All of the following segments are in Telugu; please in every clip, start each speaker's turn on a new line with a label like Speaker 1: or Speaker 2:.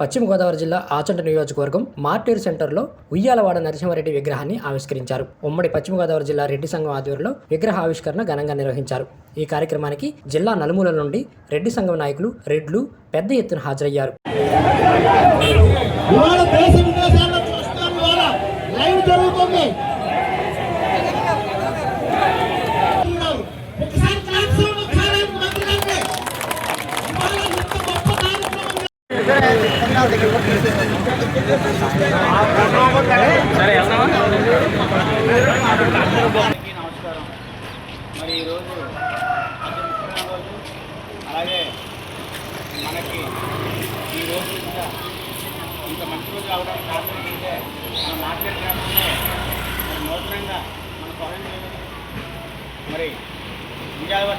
Speaker 1: పశ్చిమ గోదావరి జిల్లా ఆచంట నియోజకవర్గం మార్టేరు సెంటర్లో ఉయ్యాలవాడ నరసింహారెడ్డి విగ్రహాన్ని ఆవిష్కరించారు. ఉమ్మడి పశ్చిమ గోదావరి జిల్లా రెడ్డి సంఘం ఆధ్వర్యంలో విగ్రహ ఆవిష్కరణ ఘనంగా నిర్వహించారు. ఈ కార్యక్రమానికి జిల్లా నలుమూలల నుండి రెడ్డి సంఘం నాయకులు రెడ్లు పెద్ద ఎత్తున హాజరయ్యారు.
Speaker 2: నమస్కారం మరి ఈరోజు అలాగే మనకి ఈ రోజు ఇంకా ఇంత మంచి రోజు రావడానికి కారణం ఏంటంటే మన మార్కెట్ గ్రామంలో మరి నూతనంగా మన పవన్ మరి విజయవాడ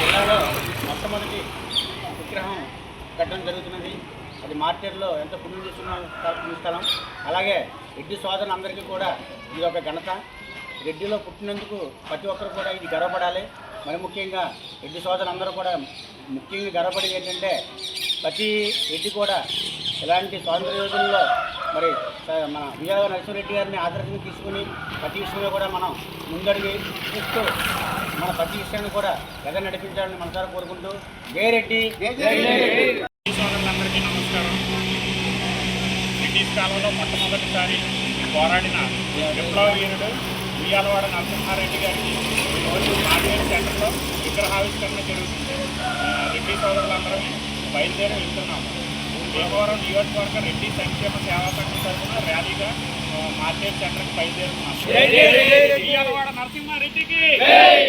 Speaker 2: జిల్లాలో మొట్టమొదటి కట్టడం జరుగుతున్నది. అది మార్కెట్లో ఎంత పుణ్యం చేస్తున్న స్థలం అలాగే రెడ్డి సోదరులందరికీ కూడా ఇది ఒక ఘనత. రెడ్డిలో పుట్టినందుకు ప్రతి ఒక్కరు కూడా ఇది గర్వపడాలి. మరి ముఖ్యంగా రెడ్డి సోదరులందరూ కూడా ముఖ్యంగా గర్వపడేది ఏంటంటే ప్రతి రెడ్డి కూడా ఇలాంటి స్వాతంత్ర యోజనలో మరి మన విజయవాడ నరసింహరెడ్డి గారిని ఆదర్శంగా తీసుకుని ప్రతి విషయంలో కూడా మనం ముందడిగి చూస్తూ మన ప్రతి విషయాన్ని కూడా ఎద నడిపించాలని మనసారా కోరుకుంటూ జయరెడ్డి రెడ్డి జై రెడ్డి
Speaker 3: సోదరులందరికీ నమస్కారం బ్రిటిష్ కాలంలో మొట్టమొదటిసారి పోరాడిన విప్లవ వీరుడు ఉయ్యాలవాడ నరసింహారెడ్డి గారికి ఈరోజు మాదివేలు సెంటర్లో విగ్రహావిష్కరణ జరుగుతుంది. రెడ్డి సోదరులందరం బయలుదేరి వెళ్తున్నాము. భీమవరం నియోజకవర్గ రెడ్డి సంక్షేమ సేవా సంఘం తరఫున ర్యాలీగా మార్కెట్ సెంటర్కి బయలుదేరుతున్నాము. ఉయ్యాలవాడ నరసింహారెడ్డికి!